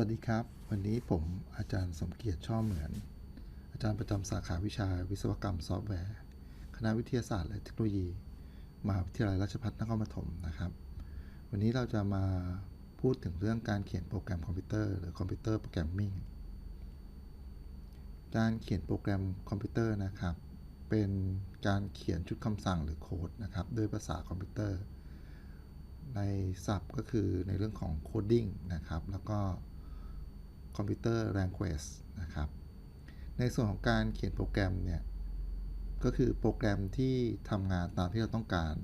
วัสดีครับ วันนี้ผมอาจารย์สมเกียรติช่อเหมือน อาจารย์ประจำสาขาวิชาวิศวกรรมซอฟต์แวร์ คณะวิทยาศาสตร์และเทคโนโลยีมหาวิทยาลัยราชภัฏนครปฐมนะครับ วันนี้เราจะมาพูดถึงเรื่องการเขียนโปรแกรมคอมพิวเตอร์หรือคอมพิวเตอร์โปรแกรมมิ่งการเขียนโปรแกรมคอมพิวเตอร์นะครับ เป็นการเขียนชุดคำสั่งหรือโค้ดนะครับด้วยภาษาคอมพิวเตอร์ ในศัพท์ก็คือในเรื่องของโคดดิ้งนะครับแล้วก็ คอมพิวเตอร์ language นะครับ ในส่วนของการเขียนโปรแกรมเนี่ย ก็คือโปรแกรมที่ทำงานตามที่เราต้องการ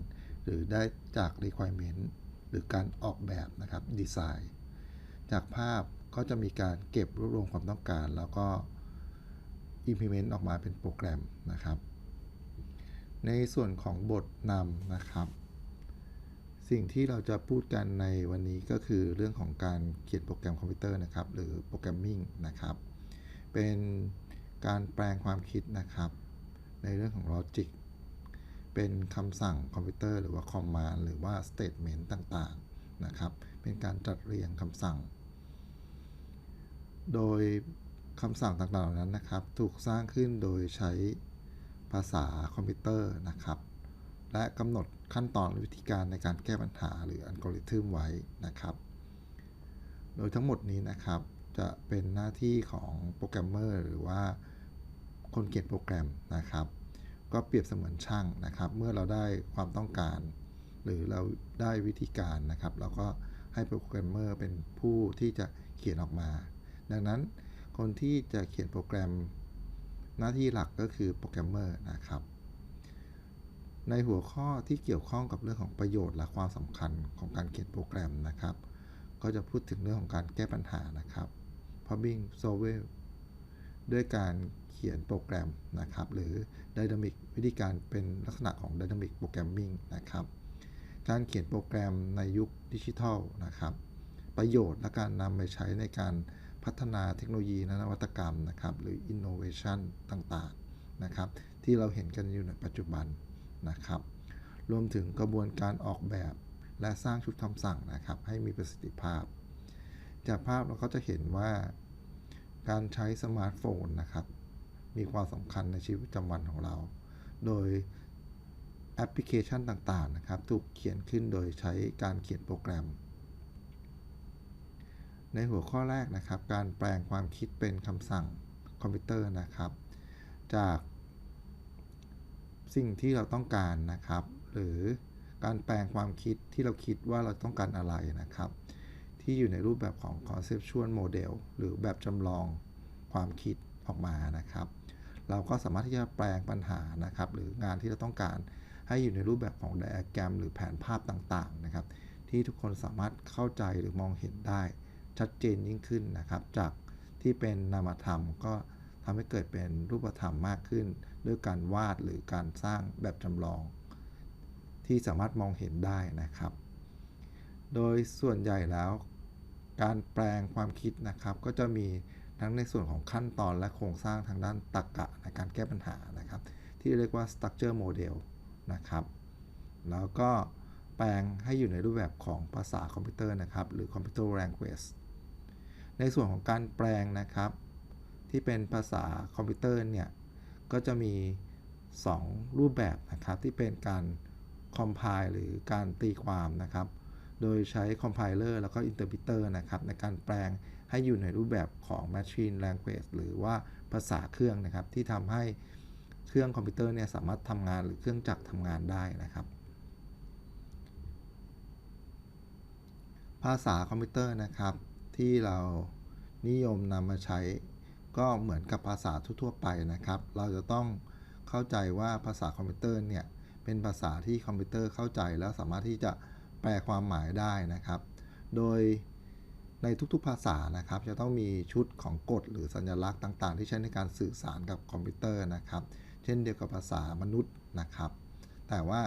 หรือได้จาก requirement หรือการออกแบบนะครับ design จากภาพก็จะมีการเก็บรวบรวมความต้องการ แล้วก็ implement ออกมาเป็นโปรแกรมนะครับ ในส่วนของบทนำนะครับ สิ่งที่เราจะพูดกันในวันนี้ก็คือเรื่องของการเขียนโปรแกรมคอมพิวเตอร์นะครับ หรือโปรแกรมมิ่งนะครับ เป็นการแปลงความคิดนะครับ ในเรื่องของลอจิกเป็นคำสั่งคอมพิวเตอร์หรือว่าคอมมานด์หรือว่าสเตทเมนต์ต่างๆนะครับ เป็นการจัดเรียงคำสั่ง โดยคำสั่งต่างๆเหล่านั้นนะครับ ถูกสร้างขึ้นโดยใช้ภาษาคอมพิวเตอร์นะครับ และกำหนด ขั้นตอนหรือวิธีการในการแก้ปัญหาหรืออัลกอริทึมไว้นะครับ โดยทั้งหมดนี้นะครับจะเป็นหน้าที่ของโปรแกรมเมอร์หรือว่าคนเขียนโปรแกรมนะครับ ก็เปรียบเสมือนช่างนะครับ เมื่อเราได้ความต้องการ หรือเราได้วิธีการนะครับ เราก็ให้โปรแกรมเมอร์เป็นผู้ที่จะเขียนออกมา ดังนั้นคนที่จะเขียนโปรแกรมหน้าที่หลักก็คือโปรแกรมเมอร์นะครับ ในหัวข้อที่เกี่ยวข้องกับเรื่องของประโยชน์และความสำคัญของการเขียนโปรแกรมนะครับ ก็จะพูดถึงเรื่องของการแก้ปัญหานะครับ problem solve ด้วยการเขียนโปรแกรมนะครับ หรือ Dynamic วิธีการเป็นลักษณะของ Dynamic Programming นะครับ การเขียนโปรแกรมในยุคดิจิทัลนะครับ ประโยชน์และการนำไปใช้ในการพัฒนาเทคโนโลยีและนวัตกรรมนะครับ หรือ Innovation ต่างๆนะครับ ที่เราเห็นกันอยู่ในปัจจุบัน นะครับ รวมถึงกระบวนการออกแบบและสร้างชุดคำสั่งนะครับ ให้มีประสิทธิภาพ จากภาพเราก็จะเห็นว่า การใช้สมาร์ทโฟนนะครับ มีความสำคัญในชีวิตประจำวันของเรา โดยแอปพลิเคชันต่างๆนะครับ ถูกเขียนขึ้นโดยใช้การเขียนโปรแกรม ในหัวข้อแรกนะครับ การแปลงความคิดเป็นคำสั่งคอมพิวเตอร์นะครับ จาก สิ่งที่เราต้องการนะครับ หรือการแปลงความคิดที่เราคิดว่าเราต้องการอะไรนะครับ ที่อยู่ในรูปแบบของ conceptual model หรือแบบจำลองความคิดออกมานะครับ เราก็สามารถที่จะแปลงปัญหานะครับ หรืองานที่เราต้องการให้อยู่ในรูปแบบของไดอะแกรมหรือแผนภาพต่างๆนะครับ ที่ทุกคนสามารถเข้าใจหรือมองเห็นได้ชัดเจนยิ่งขึ้นนะครับ จากที่เป็นนามธรรมก็ ทำให้เกิดเป็นรูปธรรมมากขึ้น ด้วยการวาดหรือการสร้างแบบจำลอง ที่สามารถมองเห็นได้นะครับ โดยส่วนใหญ่แล้ว การแปลงความคิดนะครับ ก็จะมีทั้งในส่วนของขั้นตอนและโครงสร้างทางด้านตรรกะในการแก้ปัญหานะครับ ที่เรียกว่า structure model นะครับ แล้วก็แปลงให้อยู่ในรูปแบบของภาษาคอมพิวเตอร์นะครับ หรือ computer language ในส่วนของการแปลงนะครับ ที่เป็นภาษาคอมพิวเตอร์เนี่ย ก็จะมี 2 รูปแบบนะครับ ที่เป็นการ compile หรือการตีความนะครับ โดยใช้ compiler แล้วก็ interpreter นะครับ ในการแปลงให้อยู่ในรูปแบบของ machine language หรือว่าภาษาเครื่องนะครับ ที่ทำให้เครื่องคอมพิวเตอร์เนี่ยสามารถทำงานหรือเครื่องจักรทำงานได้นะครับ ภาษาคอมพิวเตอร์นะครับที่เรานิยมนำมาใช้ ก็เหมือนกับภาษาทั่วๆไปนะครับ เราจะต้องเข้าใจว่าภาษาคอมพิวเตอร์เนี่ยเป็นภาษาที่คอมพิวเตอร์เข้าใจแล้วสามารถที่จะแปลความหมายได้นะครับ โดยในทุกๆภาษานะครับ จะต้องมีชุดของกฎหรือสัญลักษณ์ต่างๆ ที่ใช้ในการสื่อสารกับคอมพิวเตอร์นะครับ เช่นเดียวกับภาษามนุษย์นะครับ แต่ว่า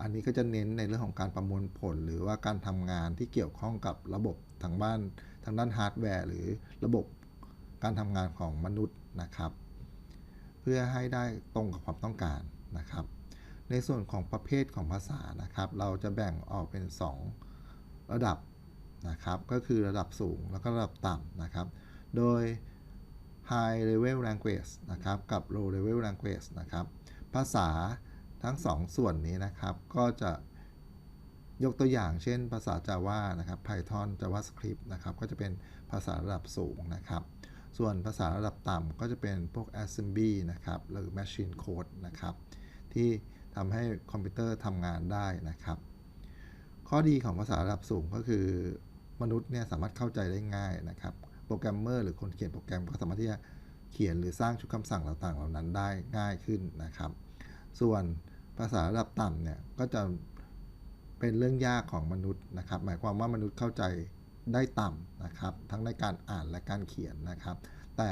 อันนี้ก็จะเน้นในเรื่องของการประมวลผล หรือว่าการทำงานที่เกี่ยวข้องกับระบบทางบ้านทางด้านฮาร์ดแวร์หรือระบบ การทำงานของมนุษย์นะครับ เพื่อให้ได้ตรงกับความต้องการนะครับ ในส่วนของประเภทของภาษานะครับ เราจะแบ่งออกเป็น 2 ระดับนะครับ ก็คือระดับสูงแล้วก็ระดับต่ำนะครับ โดย high level language นะครับกับ low level language นะครับ ภาษาทั้งสองส่วนนี้นะครับ ก็จะยกตัวอย่างเช่นภาษา Java นะครับ Python JavaScript นะครับ ก็จะเป็นภาษาระดับสูงนะครับ ส่วนภาษาระดับต่ำก็จะเป็นพวก Assembly นะครับ หรือ Machine Code นะครับ ที่ทำให้คอมพิวเตอร์ทำงานได้นะครับ ข้อดีของภาษาระดับสูงก็คือ มนุษย์เนี่ยสามารถเข้าใจได้ง่ายนะครับ โปรแกรมเมอร์หรือคนเขียนโปรแกรมก็สามารถที่จะเขียนหรือสร้างชุดคำสั่งต่างๆ เหล่านั้นได้ง่ายขึ้นนะครับ ส่วนภาษาระดับต่ำเนี่ยก็จะเป็นเรื่องยากของมนุษย์นะครับ หมายความว่ามนุษย์เข้าใจ ได้ต่ำนะครับ ทั้งในการอ่านและการเขียนนะครับ แต่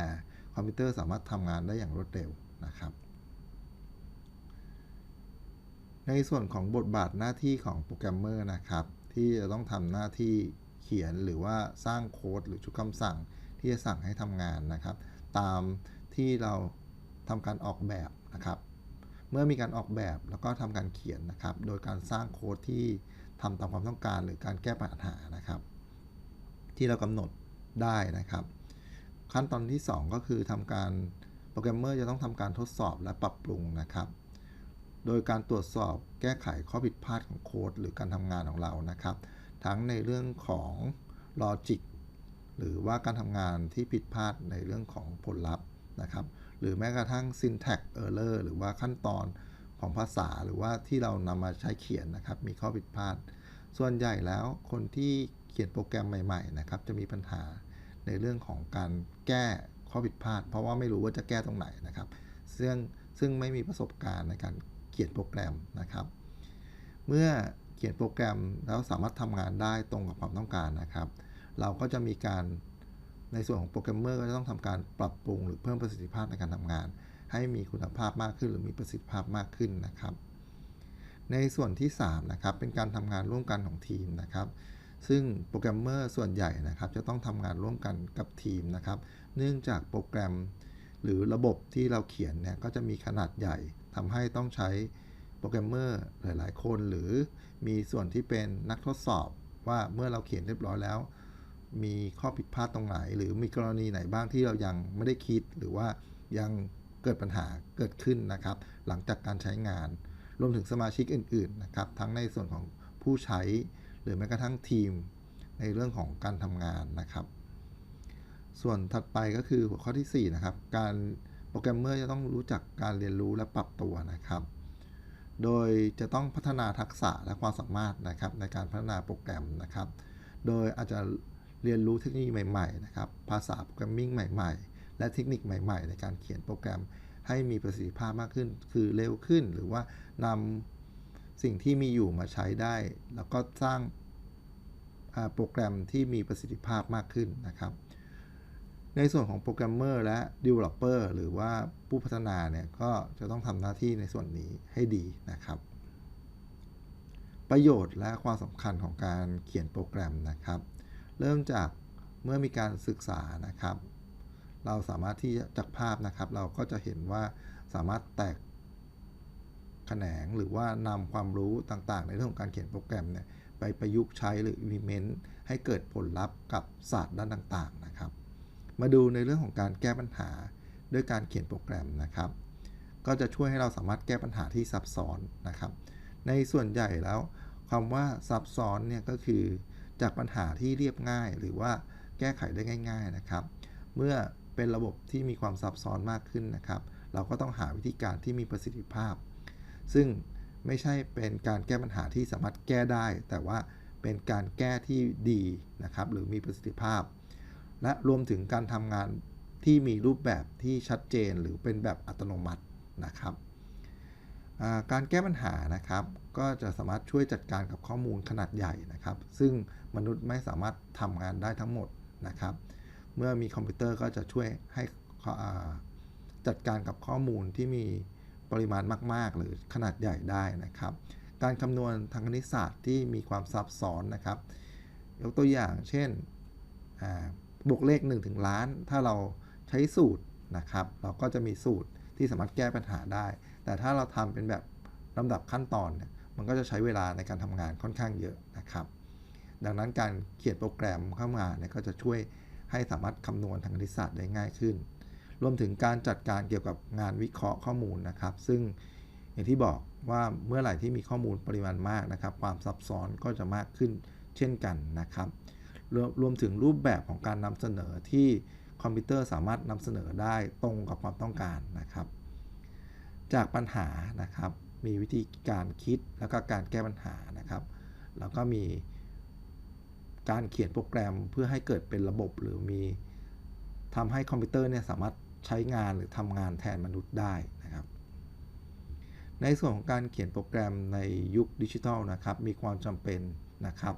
คอมพิวเตอร์สามารถทำงานได้อย่างรวดเร็วนะครับ ในส่วนของบทบาทหน้าที่ของโปรแกรมเมอร์นะครับ ที่จะต้องทำหน้าที่เขียนหรือว่าสร้างโค้ดหรือชุดคำสั่งที่จะสั่งให้ทำงานนะครับ ตามที่เราทำการออกแบบนะครับ เมื่อมีการออกแบบแล้วก็ทำการเขียนนะครับ โดยการสร้างโค้ดที่ทำตามความต้องการหรือการแก้ปัญหานะครับ ที่เรากำหนดได้นะครับ ขั้นตอนที่ 2 ก็คือทำการโปรแกรมเมอร์จะต้องทำการทดสอบและปรับปรุงนะครับ โดยการตรวจสอบแก้ไขข้อผิดพลาดของโค้ดหรือการทำงานของเรานะครับ ทั้งในเรื่องของลอจิกหรือว่าการทำงานที่ผิดพลาดในเรื่องของผลลัพธ์นะครับ หรือแม้กระทั่ง syntax error หรือว่าขั้นตอนของภาษาหรือว่าที่เรานำมาใช้เขียนนะครับ มีข้อผิดพลาด ส่วนใหญ่แล้วคนที่ ขียนโปรแกรมใหม่ๆนะครับจะมีปัญหาในเรื่องของการแก้ข้อผิดพลาด เพราะว่าไม่รู้ว่าจะแก้ตรงไหนนะครับซึ่งซึ่งไม่มีประสบการณ์ในการเขียนโปรแกรมนะครับ เมื่อเขียนโปรแกรมแล้วสามารถทำงานได้ตรงกับความต้องการนะครับ เราก็จะมีการในส่วนของโปรแกรมเมอร์ก็จะต้องทำการปรับปรุงหรือเพิ่มประสิทธิภาพในการทำงาน ให้มีคุณภาพมากขึ้น หรือมีประสิทธิภาพมากขึ้นนะครับ ในส่วนที่3นะครับเป็นการทำงานร่วมกันของทีมนะครับ ซึ่งโปรแกรมเมอร์ส่วนใหญ่นะครับ จะต้องทำงานร่วมกันกับทีมนะครับ เนื่องจากโปรแกรมหรือระบบที่เราเขียนเนี่ยก็จะมีขนาดใหญ่ทำให้ต้องใช้โปรแกรมเมอร์หลาย ๆ คนหรือมีส่วนที่เป็นนักทดสอบว่าเมื่อเราเขียนเรียบร้อยแล้ว มีข้อผิดพลาดตรงไหน หรือมีกรณีไหนบ้างที่เรายังไม่ได้คิดหรือว่ายังเกิดปัญหาเกิดขึ้นนะครับ หลังจากการใช้งาน รวมถึงสมาชิกอื่น ๆ นะครับ ทั้งในส่วนของผู้ใช้ หรือแม้กระทั่งทีมในเรื่องของการทำงานนะครับ ส่วนถัดไปก็คือหัวข้อที่ 4 นะครับ การโปรแกรมเมอร์จะต้องรู้จักการเรียนรู้และปรับตัวนะครับ โดยจะต้องพัฒนาทักษะและความสามารถนะครับในการพัฒนาโปรแกรมนะครับ โดยอาจจะเรียนรู้เทคโนโลยีใหม่ๆนะครับ ภาษาโปรแกรมมิ่งใหม่ๆ และเทคนิคใหม่ ๆ ในการเขียนโปรแกรมให้มีประสิทธิภาพมากขึ้น คือเร็วขึ้นหรือว่านำ สิ่งที่มีอยู่มาใช้ได้ แล้วก็สร้างโปรแกรมที่มีประสิทธิภาพมากขึ้นนะครับ ในส่วนของโปรแกรมเมอร์และ Developer หรือว่าผู้พัฒนาเนี่ยก็จะต้องทำหน้าที่ในส่วนนี้ให้ดีนะครับ ประโยชน์และความสำคัญของการเขียนโปรแกรมนะครับ เริ่มจากเมื่อมีการศึกษานะครับ เราสามารถที่จากภาพนะครับ เราก็จะเห็นว่าสามารถแตก แขนงหรือว่านำความรู้ต่างๆ ในเรื่องของการเขียนโปรแกรมเนี่ยไปประยุกต์ใช้หรือ implement ให้เกิดผลลัพธ์กับศาสตร์ด้านต่างๆนะครับ มาดูในเรื่องของการแก้ปัญหาด้วยการเขียนโปรแกรมนะครับ ก็จะช่วยให้เราสามารถแก้ปัญหาที่ซับซ้อนนะครับ ในส่วนใหญ่แล้วคำว่าซับซ้อนเนี่ยก็คือจากปัญหาที่เรียบง่าย หรือว่าแก้ไขได้ง่าย ๆนะครับ เมื่อเป็นระบบที่มีความซับซ้อนมากขึ้นนะครับ เราก็ต้องหาวิธีการที่มีประสิทธิภาพ ซึ่งไม่ใช่เป็นการแก้ปัญหาที่สามารถแก้ได้ แต่ว่าเป็นการแก้ที่ดีนะครับหรือมีประสิทธิภาพ และรวมถึงการทำงานที่มีรูปแบบที่ชัดเจนหรือเป็นแบบอัตโนมัตินะครับการแก้ปัญหานะครับ ก็จะสามารถช่วยจัดการกับข้อมูลขนาดใหญ่นะครับ ซึ่งมนุษย์ไม่สามารถทำงานได้ทั้งหมดนะครับ เมื่อมีคอมพิวเตอร์ก็จะช่วยให้จัดการกับข้อมูลที่มี ปริมาณมาก ๆ หรือขนาดใหญ่ได้นะครับ การคำนวณทางคณิตศาสตร์ที่มีความซับซ้อนนะครับ ยกตัวอย่างเช่นบวกเลข 1 ถึงล้าน ถ้าเราใช้สูตรนะครับ เราก็จะมีสูตรที่สามารถแก้ปัญหาได้ แต่ถ้าเราทำเป็นแบบลำดับขั้นตอนเนี่ยมันก็จะใช้เวลาในการทำงานค่อนข้างเยอะนะครับ ดังนั้นการเขียนโปรแกรมเข้ามาเนี่ยก็จะช่วยให้สามารถคำนวณทางคณิตศาสตร์ได้ง่ายขึ้น รวมถึงการจัดการเกี่ยวกับงานวิเคราะห์ข้อมูลนะครับ ซึ่งอย่างที่บอกว่าเมื่อไหร่ที่มีข้อมูลปริมาณมากนะครับ ความซับซ้อนก็จะมากขึ้นเช่นกันนะครับรวมรวมถึงรูปแบบของการนำเสนอที่คอมพิวเตอร์สามารถนำเสนอได้ตรงกับความต้องการนะครับ จากปัญหานะครับ มีวิธีการคิดแล้วก็การแก้ปัญหานะครับ แล้วก็มีการเขียนโปรแกรมเพื่อให้เกิดเป็นระบบหรือมีทำให้คอมพิวเตอร์เนี่ยสามารถ ใช้งานหรือทำงานแทนมนุษย์ได้นะครับ ในส่วนของการเขียนโปรแกรมในยุคดิจิทัลนะครับมีความจำเป็นนะครับ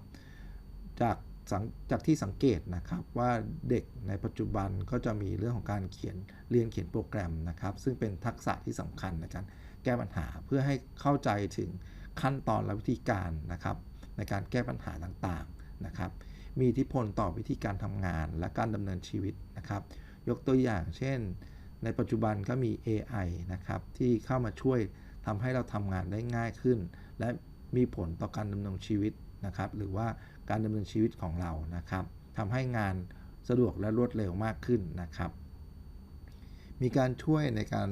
จากสังจากที่สังเกตนะครับว่าเด็กในปัจจุบันก็จะมีเรื่องของการเขียนเรียนเขียนโปรแกรมนะครับ ซึ่งเป็นทักษะที่สำคัญในการแก้ปัญหาเพื่อให้เข้าใจถึงขั้นตอนและวิธีการนะครับ ในการแก้ปัญหาต่างๆนะครับ มีอิทธิพลต่อวิธีการทำงานและการดำเนินชีวิตนะครับ ยกตัวอย่าง เช่น ในปัจจุบันก็มี AI นะครับ ที่เข้ามาช่วยทำให้เราทำงานได้ง่ายขึ้น และมีผลต่อการดำเนินชีวิตนะครับ หรือว่าการดำเนินชีวิตของเรานะครับทำให้งานสะดวกและรวดเร็วมากขึ้นนะครับ มีการช่วยในการ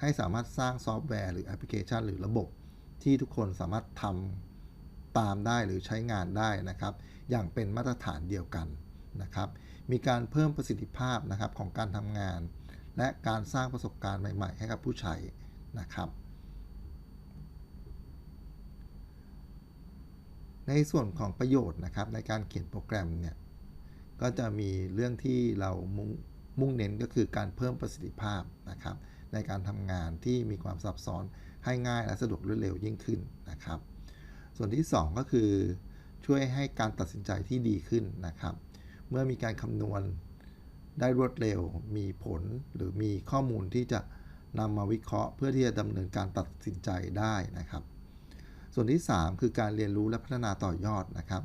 ให้สามารถสร้างซอฟต์แวร์หรือแอปพลิเคชัน หรือระบบที่ทุกคนสามารถทำตามได้หรือใช้งานได้นะครับ อย่างเป็นมาตรฐานเดียวกันนะครับ มีการเพิ่มประสิทธิภาพนะครับของการทำงาน และการสร้างประสบการณ์ใหม่ๆ ให้กับผู้ใช้นะครับ ในส่วนของประโยชน์นะครับในการเขียนโปรแกรมเนี่ยก็จะมีเรื่องที่เรามุ่งมุ่งเน้นก็คือการเพิ่มประสิทธิภาพนะครับ ในการทำงานที่มีความซับซ้อนให้ง่ายและสะดวกรวดเร็วยิ่งขึ้นนะครับ ส่วนที่ 2 ก็คือช่วยให้การตัดสินใจที่ดีขึ้นนะครับ เมื่อมีการคำนวณได้รวดเร็ว มีผลหรือมีข้อมูลที่จะนำมาวิเคราะห์ เพื่อที่จะดำเนินการตัดสินใจได้นะครับ ส่วนที่ 3 คือการเรียนรู้และพัฒนาต่อยอดนะครับ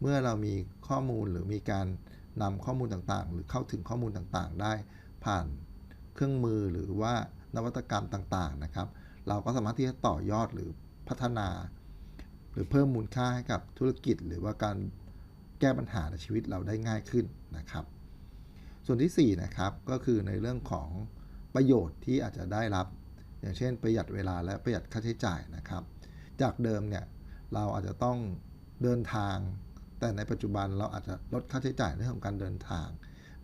เมื่อเรามีข้อมูลหรือมีการนำข้อมูลต่างๆ หรือเข้าถึงข้อมูลต่างๆ ได้ผ่านเครื่องมือหรือว่านวัตกรรมต่างๆนะครับ เราก็สามารถที่จะต่อยอดหรือพัฒนา หรือเพิ่มมูลค่าให้กับธุรกิจ หรือว่าการ แก้ปัญหาในชีวิตเราได้ง่ายขึ้นนะครับ ส่วนที่4นะครับก็คือในเรื่องของประโยชน์ที่อาจจะได้รับ อย่างเช่น ประหยัดเวลาและประหยัดค่าใช้จ่ายนะครับ จากเดิมเนี่ยเราอาจจะต้องเดินทาง แต่ในปัจจุบันเราอาจจะลดค่าใช้จ่ายในเรื่องของการเดินทาง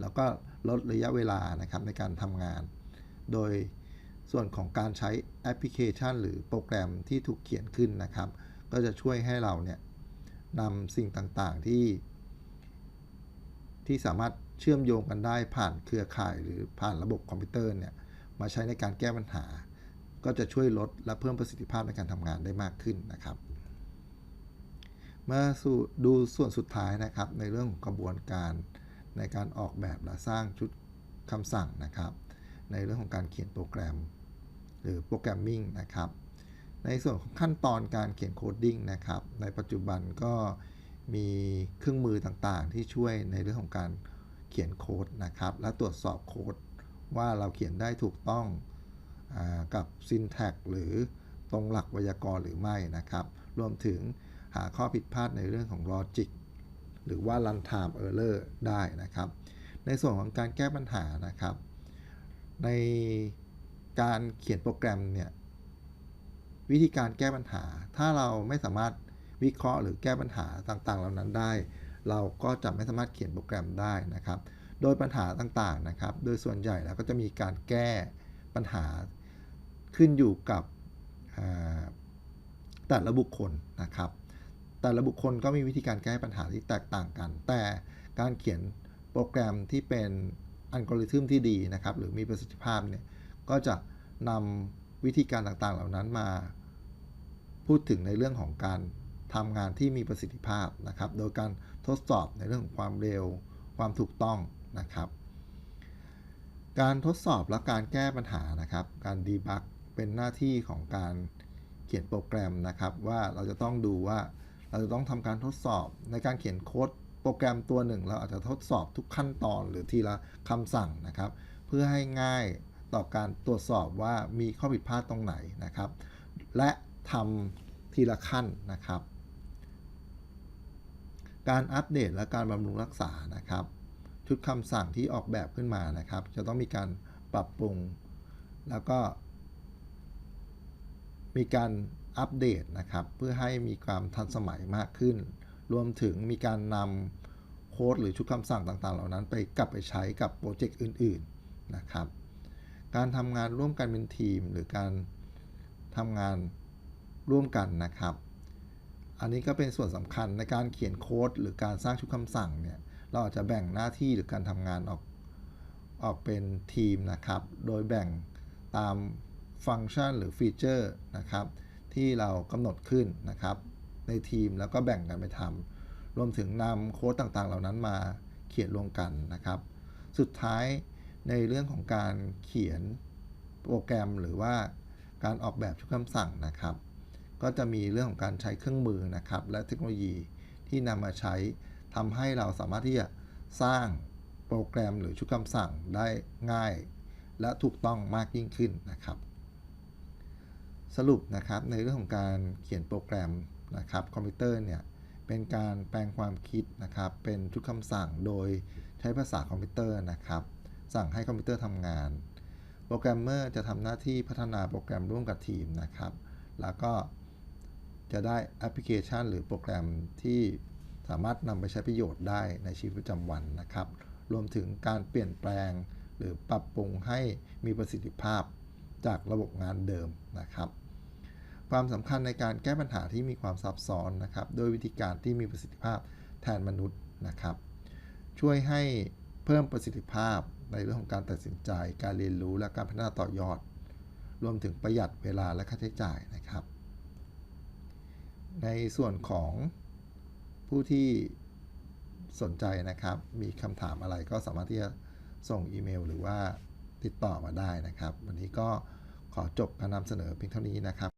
แล้วก็ลดระยะเวลานะครับในการทำงาน โดยส่วนของการใช้แอปพลิเคชัน หรือโปรแกรมที่ถูกเขียนขึ้นนะครับ ก็จะช่วยให้เราเนี่ย นำสิ่งต่างๆที่ ที่สามารถเชื่อมโยงกันได้ผ่านเครือข่ายหรือผ่านระบบคอมพิวเตอร์เนี่ยมาใช้ในการแก้ปัญหา ก็จะช่วยลดและเพิ่มประสิทธิภาพในการทำงานได้มากขึ้นนะครับมาสู่ดูส่วนสุดท้ายนะครับ ในเรื่องของกระบวนการในการออกแบบและสร้างชุดคำสั่งนะครับ ในเรื่องของการเขียนโปรแกรม หรือโปรแกรมมิ่งนะครับ ในส่วนของขั้นตอนการเขียนโคดดิ้งนะครับ ในปัจจุบันก็มีเครื่องมือต่างๆ ที่ช่วยในเรื่องของการเขียนโค้ดนะครับ และตรวจสอบโค้ดว่าเราเขียนได้ถูกต้องอกับ syntax หรือตรงหลักไวยากรณ์หรือไม่นะครับ รวมถึงหาข้อผิดพลาดในเรื่องของ logic หรือว่า runtime error ได้นะครับ ในส่วนของการแก้ปัญหานะครับ ในการเขียนโปรแกรมเนี่ย วิธีการแก้ปัญหา ถ้าเราไม่สามารถวิเคราะห์หรือแก้ปัญหาต่างๆ เหล่านั้นได้ เราก็จะไม่สามารถเขียนโปรแกรมได้นะครับ โดยปัญหาต่างๆนะครับ โดยส่วนใหญ่แล้วก็จะมีการแก้ปัญหาขึ้นอยู่กับแต่ละบุคคลนะครับ แต่ละบุคคลก็มีวิธีการแก้ปัญหาที่แตกต่างกัน แต่การเขียนโปรแกรมที่เป็นอัลกอริทึมที่ดีนะครับ หรือมีประสิทธิภาพเนี่ยก็จะนำ วิธีการต่างๆเหล่านั้นมา พูดถึงในเรื่องของการทำงานที่มีประสิทธิภาพนะครับ โดยการทดสอบในเรื่องของความเร็ว ความถูกต้องนะครับ การทดสอบและการแก้ปัญหานะครับ การดีบักเป็นหน้าที่ของการเขียนโปรแกรมนะครับ ว่าเราจะต้องดูว่าเราจะต้องทำการทดสอบในการเขียนโค้ดโปรแกรมตัวหนึ่ง เราอาจจะทดสอบทุกขั้นตอนหรือทีละคำสั่งนะครับ เพื่อให้ง่าย ต่อการตรวจสอบว่ามีข้อผิดพลาดตรงไหนนะครับ และทำทีละขั้นนะครับ การอัปเดตและการบำรุงรักษานะครับ ชุดคำสั่งที่ออกแบบขึ้นมานะครับ จะต้องมีการปรับปรุง แล้วก็ มีการอัปเดตนะครับ เพื่อให้มีความทันสมัยมากขึ้น รวมถึงมีการนำโค้ดหรือชุดคำสั่งต่างๆ เหล่านั้น ไปกลับไปใช้กับโปรเจกต์อื่น ๆนะครับ การทำงานร่วมกันเป็นทีม หรือการทำงานร่วมกันนะครับ อันนี้ก็เป็นส่วนสำคัญในการเขียนโค้ดหรือการสร้างชุดคำสั่งเนี่ย เราอาจจะแบ่งหน้าที่หรือการทำงานออกออกเป็นทีมนะครับ โดยแบ่งตามฟังก์ชันหรือฟีเจอร์นะครับ ที่เรากำหนดขึ้นนะครับ ในทีมแล้วก็แบ่งกันไปทำรวมถึงนำโค้ดต่างๆ เหล่านั้นมาเขียนรวมกันนะครับ สุดท้าย ในเรื่องของการเขียนโปรแกรมหรือว่าการออกแบบชุดคำสั่งนะครับ ก็จะมีเรื่องของการใช้เครื่องมือนะครับ และเทคโนโลยีที่นำมาใช้ทำให้เราสามารถที่จะสร้างโปรแกรมหรือชุดคำสั่งได้ง่าย และถูกต้องมากยิ่งขึ้นนะครับ สรุปนะครับในเรื่องของการเขียนโปรแกรมนะครับคอมพิวเตอร์เนี่ยเป็นการแปลงความคิดนะครับ เป็นชุดคำสั่งโดยใช้ภาษาคอมพิวเตอร์นะครับ สั่งให้คอมพิวเตอร์ทำงาน โปรแกรมเมอร์จะทำหน้าที่พัฒนาโปรแกรมร่วมกับทีมนะครับ แล้วก็จะได้แอปพลิเคชัน หรือโปรแกรมที่สามารถนำไปใช้ประโยชน์ได้ในชีวิตประจำวันนะครับ รวมถึงการเปลี่ยนแปลง หรือปรับปรุงให้มีประสิทธิภาพจากระบบงานเดิมนะครับ ความสำคัญในการแก้ปัญหาที่มีความซับซ้อนนะครับ โดยวิธีการที่มีประสิทธิภาพแทนมนุษย์นะครับ ช่วยให้เพิ่มประสิทธิภาพ ในเรื่องของการตัดสินใจ การเรียนรู้และการพัฒนาต่อยอด รวมถึงประหยัดเวลาและค่าใช้จ่ายนะครับ ในส่วนของผู้ที่สนใจนะครับ มีคำถามอะไรก็สามารถที่จะส่งอีเมล หรือว่าติดต่อมาได้นะครับ วันนี้ก็ขอจบการนำเสนอเพียงเท่านี้นะครับ